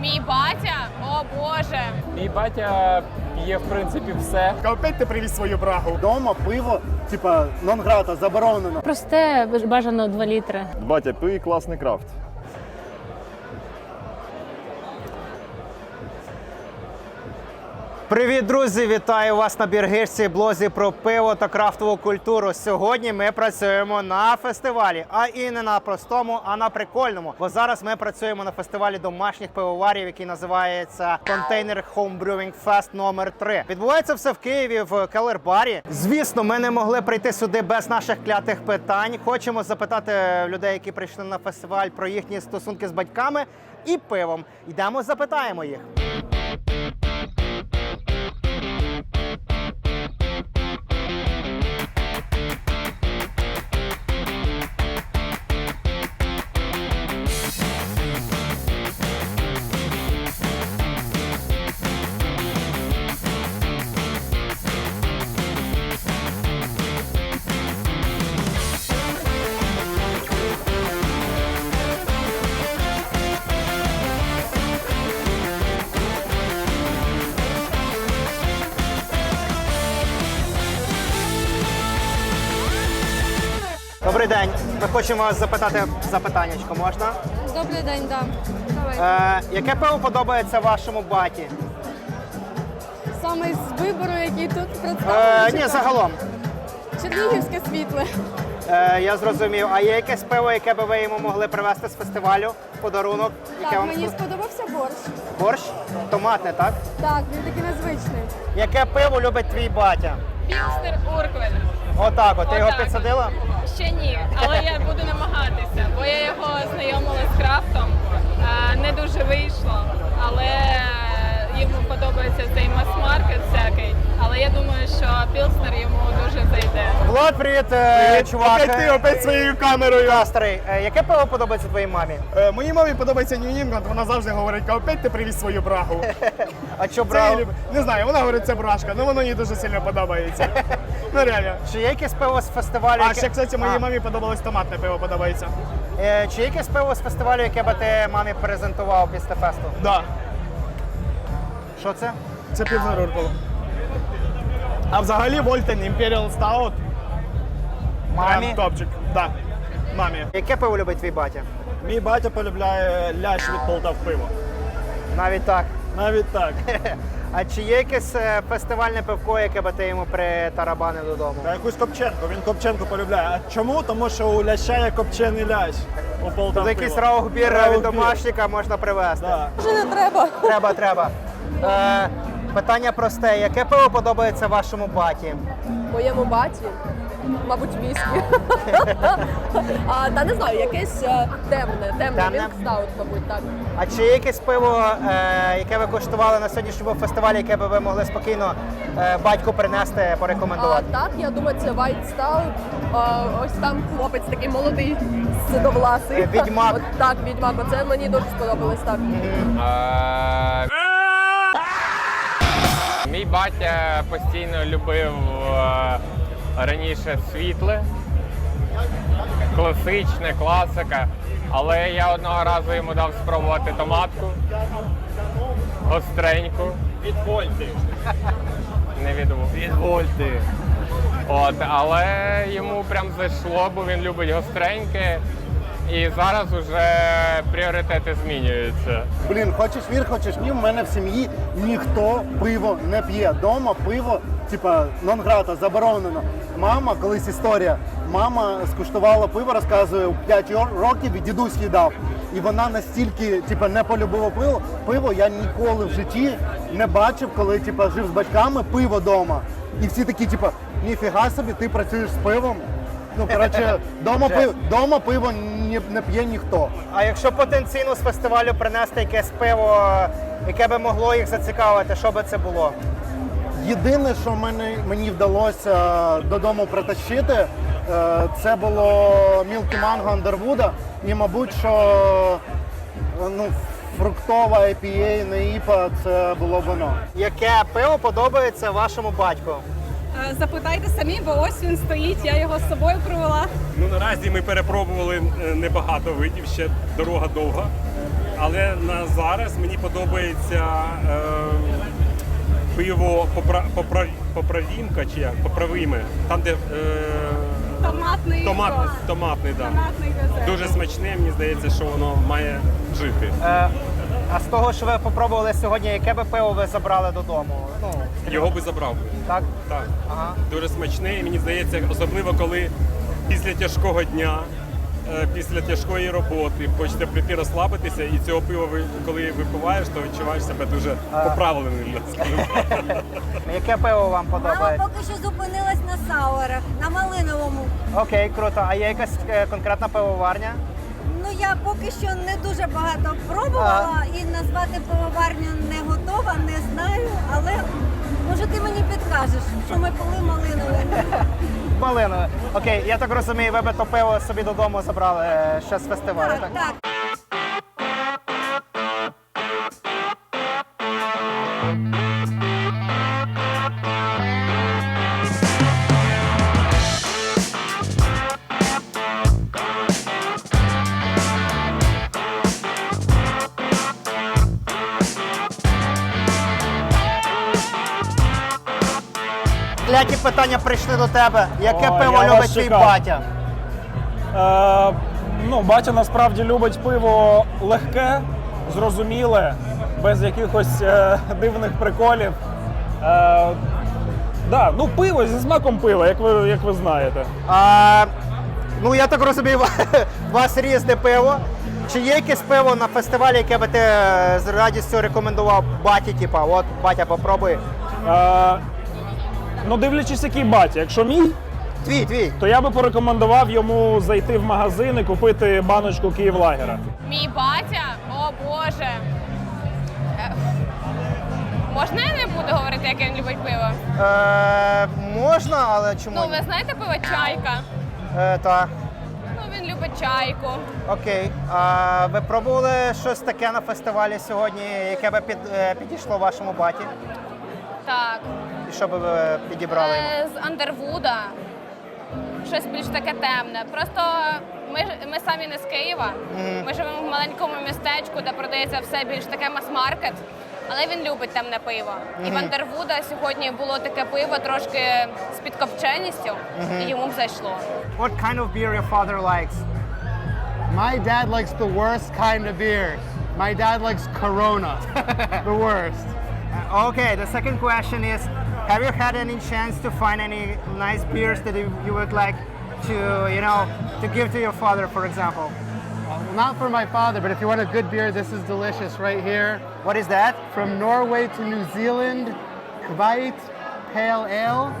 Мій батя, о Боже. Мій батя п'є, в принципі, все. Опять ти привіз свою брагу. Дома пиво, типа нон-грата, заборонено. Просте бажано 2 літри. Батя, пий класний крафт. Привіт, друзі! Вітаю вас на Біргишці, блозі про пиво та крафтову культуру. Сьогодні ми працюємо на фестивалі, а і не на простому, а на прикольному. Бо зараз ми працюємо на фестивалі домашніх пивоварів, який називається Container Home Brewing Fest номер 3 Відбувається все в Києві в Келербарі. Звісно, ми не могли прийти сюди без наших клятих питань. Хочемо запитати людей, які прийшли на фестиваль, про їхні стосунки з батьками і пивом. Йдемо, запитаємо їх. Добрий день. Ми хочемо вас запитати запитаннячко, можна? Добрий день, да. Давай. Е, яке пиво подобається вашому баті? Саме з вибору, який тут Е, ні, загалом. Чернігівське світле. Е, я зрозумів. А є якесь пиво, яке би ви йому могли привезти з фестивалю? Подарунок? Яке Так, вам мені спо- сподобався борщ. борщ? Томатне, так? Так, він такий незвичний. Яке пиво любить твій батя? Пінстер Урквель. Отак, от. Ти його Отак підсадила? Ще ні, але я буду намагатися, бо я його знайомила з крафтом. А, Не дуже вийшло, але подобається цей мас-маркет всякий. Але я думаю, що Пілснер йому дуже зайде. Влад, привіт, е, чувак. Опять ти, опять своєю камерою. Настрій. Е, яке пиво подобається твоїй мамі? Е, моїй мамі подобається New England, вона завжди говорить, опять ти привіз свою брагу. А що Це її люб- Не знаю, вона говорить, це брашка, але воно їй дуже сильно подобається. Ну реально. Чи є якесь пиво з фестивалю? А яке- ще, кстати, моїй А. мамі подобалось томатне пиво, подобається. Е, Чи є якесь пиво з фестивалю, яке би ти мамі презентував після фесту? Да, Що це? це півзарурково. А взагалі Вольтен Imperial Stout Мамі? прям топчик. Да. Мамі. Яке пиво любить твій батя? Мій батя полюбляє лящ від Полтав пиво. Навіть так. Навіть так. А чи є якесь е, фестивальне пивко, яке би ти йому притарабанив додому? Та якусь копченку. Він копченку полюбляє. А чому? Тому що у ляща є копчений лящ. У Полтав Тут якийсь пиво. раухбір від Раухбір. домашника можна привезти. Да. Вже не треба. Треба, треба. Е, питання просте. Яке пиво подобається вашому баті? моєму баті, мабуть, віскі. а, та не знаю, якесь е, темне, темне, Темне? Milk Stout, мабуть, так. А чи є якесь пиво, е, яке ви коштували на сьогоднішньому фестивалі, яке би ви могли спокійно е, батьку принести, А, порекомендувати? так, я думаю, це White Stout. А, ось там хлопець такий молодий, сидовласий. Е, відьмак. От, так, відьмак. Оце мені дуже сподобалось так. Е, батя постійно любив е, раніше світле, класичне, класика. Але я одного разу йому дав спробувати томатку, гостреньку. Від Вольти. Не від, від Вольти. От, але йому прям зайшло, бо він любить гостреньке. І зараз уже пріоритети змінюються. Блін, хочеш вір, хочеш ні, в мене в сім'ї ніхто пиво не п'є. Дома пиво, типа нон-грата, заборонено. Мама, колись історія, мама скуштувала пиво, розказує, у 5 років і дідусь їй дав. І вона настільки типа, не полюбила пиво, пиво я ніколи в житті не бачив, коли типа, жив з батьками пиво вдома. І всі такі, типа, ніфіга собі, ти працюєш з пивом. Ну, коротше, дома пиво, дома пиво не, не п'є ніхто. А якщо потенційно з фестивалю принести якесь пиво, яке би могло їх зацікавити, що би це було? Єдине, що мене, мені вдалося додому притащити, е, це було Мілкі Манго Андервуда. І, мабуть, що е, ну, фруктова IPA, не ІПА, це було воно. Яке пиво подобається вашому батьку? Е, Запитайте самі, бо ось він стоїть, я його з собою привела. Ну наразі ми перепробували е, небагато видів, ще дорога довга. але на зараз мені подобається е, пиво попра, попра, поправімка чи як поправиме. Там, де е, Томатний томат, сос. томатний, да. Томатний. Дуже смачне, мені здається, що воно має жити. Е, а з того, що ви попробували сьогодні, яке би пиво ви забрали додому? Ну, Його би забрав так? Так. Ага. Дуже смачне, і мені здається, особливо коли після тяжкого дня, е, після тяжкої роботи хочете прийти розслабитися, і цього пива ви коли випиваєш, то відчуваєш себе дуже поправленим. скажімо так. Яке пиво вам Мама подобається? поки що зупинилась на сауерах, на малиновому. Окей, круто. А є якась е, конкретна пивоварня? Ну я поки що не дуже багато пробувала і назвати пивоварню не готова, не знаю, але може ти мені підкажеш, що ми пили малинове. Малинове. Окей, я так розумію, ви би то пиво собі додому забрали е, ще з фестивалю. Так, так. Кляті питання прийшли до тебе. Яке О, пиво я любить вас твій чекав. батя? Е, ну, батя насправді любить пиво легке, зрозуміле, без якихось е, дивних приколів. Е, да, ну пиво зі смаком пива, як ви, як ви знаєте. А, ну я так розумію, у вас різне пиво. Чи є якесь пиво на фестивалі, яке би ти е, з радістю рекомендував баті, типа, от батя, попробуй. Е, ну, дивлячись, який батя. Якщо мій, Твій, твій. то я би порекомендував йому зайти в магазин і купити баночку Київлагера. Мій батя, о Боже. Е, Можна я не буду говорити, яке він любить пиво? Е, можна, але чому? Ну, ні? ви знаєте пиво чайка? Е, так. Ну, він любить чайку. Окей. А ви пробували щось таке на фестивалі сьогодні, яке би під, е, підійшло вашому баті? Так. І що би ви підібрали йому? Е, З Андервуда. Щось більш таке темне. Просто ми, ж- ми самі не з Києва. Ми живемо в маленькому містечку, де продається все більш таке мас-маркет. Але він любить темне пиво. І в Андервуда сьогодні було таке пиво трошки з підкопченістю, і йому б зайшло. What kind of beer your father likes? My dad likes the worst kind of beer. My dad likes Corona. the worst. Okay, the second question is Have you had any chance to find any nice beers that you, you would like to, you know, to give to your father, for example? Well, not for my father, but if you want a good beer, this is delicious right here. What is that? From Norway to New Zealand, Kvite Pale Ale.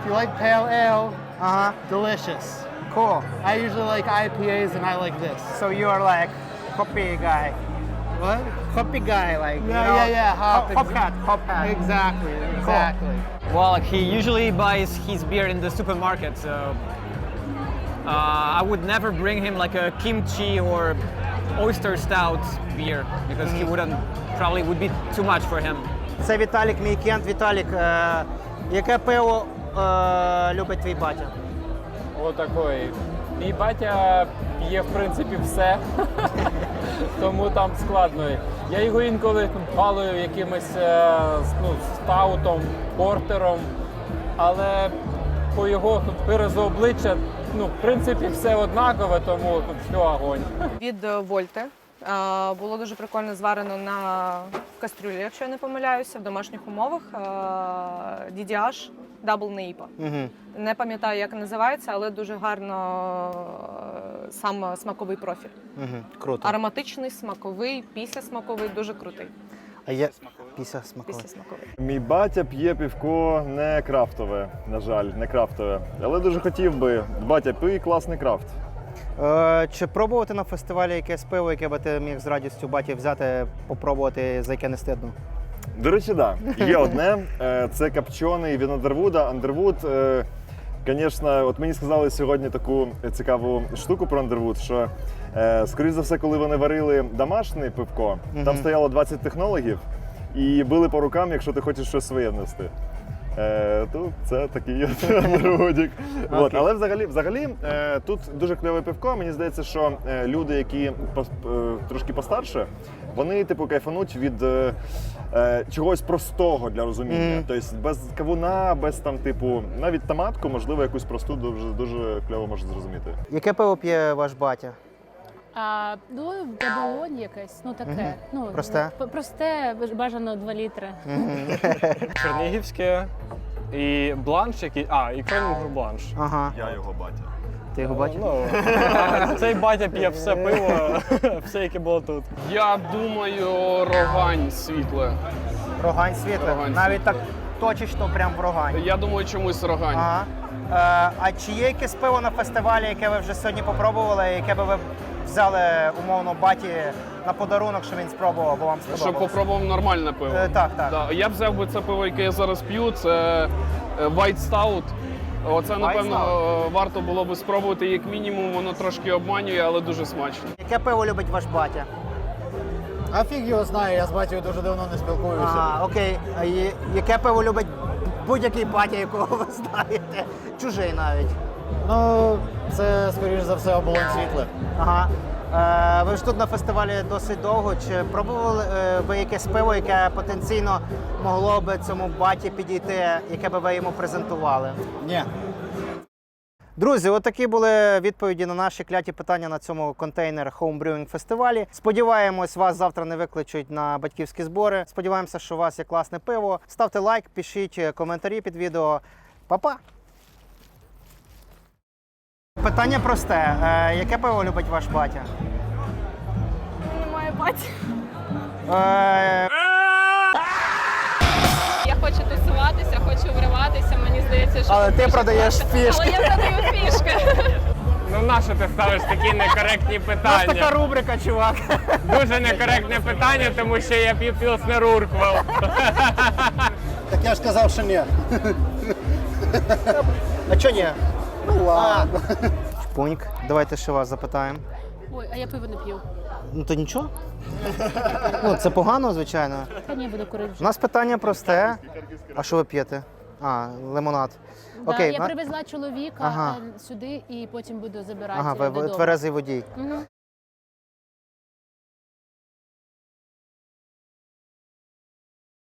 If you like pale ale, Uh huh. delicious. Cool. I usually like IPAs and I like this. So you are like hoppy guy. What? Hoppy guy, like you Yeah, know, yeah, yeah, hop, hop, hop hat, hop hat. Exactly, exactly. Well, he usually buys his beer in the supermarket, so uh, I would never bring him like a kimchi or oyster stout beer because he wouldn't probably would be too much for him. Це Віталік, мій кент. Віталік, е, яке пиво е, любить твій батя? Отакої. Мій батя п'є в принципі все, тому там складно. Я його інколи палую якимось е, ну, стаутом, портером, але по його виразу обличчя, ну, в принципі, все однакове, тому все огонь. Від е, Вольте. Е, Було дуже прикольно зварено на кастрюлі, якщо я не помиляюся, в домашніх умовах. Е, DDH Double Neipa. Угу. Не пам'ятаю, як називається, але дуже гарно е, сам смаковий профіль. Угу. Круто. Ароматичний, смаковий, післясмаковий, дуже крутий. А є після смаковий. Мій батя п'є півко не крафтове, на жаль, не крафтове. Але дуже хотів би. Батя, пий класний крафт. Е, чи пробувати на фестивалі якесь пиво, яке би ти міг з радістю баті взяти, попробувати, за яке не стидно? До речі, так. Да. Є одне. е, Це капчоний від Андервуда. Андервуд, е, звісно, от мені сказали сьогодні таку цікаву штуку про Андервуд, що, е, скоріш за все, коли вони варили домашнє пивко, там стояло 20 технологів і били по рукам, якщо ти хочеш щось своє внести. Е, то це такий андервудік. От, але взагалі, взагалі е, тут дуже кльове пивко. Мені здається, що е, люди, які пос- е, трошки постарше, вони типу кайфануть від е, е, чогось простого для розуміння. Тобто без кавуна, без там, типу, навіть томатку, можливо, якусь просту дуже дуже кльово може зрозуміти. Яке пиво п'є ваш батя? А, ну, деболонь якесь, ну таке. Мгм. Ну, Просте? п- Просте, бажано 2 літри. Чернігівське і бланш, який. А, і Кронінгер бланш. Ага. Я його батя. Ти його бачив? Ну, цей батя п'є все пиво, все, яке було тут. Я думаю, рогань світле. Рогань світле. Рогань Навіть так точечно прям в рогань. Я думаю, чомусь рогань. Ага. Е, а чи є якесь пиво на фестивалі, яке ви вже сьогодні попробували, яке би ви взяли умовно баті на подарунок, що він спробував, бо вам Щоб сподобалось? попробував нормальне пиво. Е, так, так. Да. Я б взяв би це пиво, яке я зараз п'ю, це е, White Stout. Оце, напевно, Stout? е, варто було би спробувати як мінімум, воно трошки обманює, але дуже смачно. Яке пиво любить ваш батя? А фіг його знає, я з батьком дуже давно не спілкуюся. Ага, окей. А яке пиво любить будь-який батя, якого ви знаєте? Чужий навіть. Ну, це, скоріш за все, оболонь світле. Ага. Е, ви ж тут на фестивалі досить довго. Чи пробували е, ви якесь пиво, яке потенційно могло би цьому баті підійти, яке би ви йому презентували? Ні. Друзі, отакі були відповіді на наші кляті питання на цьому контейнер Homebrewing фестивалі. Сподіваємось, вас завтра не викличуть на батьківські збори. Сподіваємося, що у вас є класне пиво. Ставте лайк, пишіть коментарі під відео. Па-па! Питання просте. Е, яке пиво любить ваш батя? Немає батька. Е, Я хочу тусуватися, хочу вриватися. Мені здається, що Але ти дуже продаєш класно. фішки. Але я продаю фішки. Ну нащо ти ставиш такі некоректні У нас така питання? рубрика, чувак. Дуже некоректне питання, тому що я п'ю Пілснер Урквел. Так я ж казав, що ні. А чого ні? Ну ладно. Чпуньк. давайте ще вас запитаємо. Ой, а я пиво не п'ю. Ну то нічого. Ну, це погано, звичайно. Та ні, буду курити У вже. нас питання просте. А що ви п'єте? А, лимонад. Да, Окей, я на- привезла чоловіка Ага. е, сюди і потім буду забирати Ага, ви ви додому. тверезий водій. Мгм.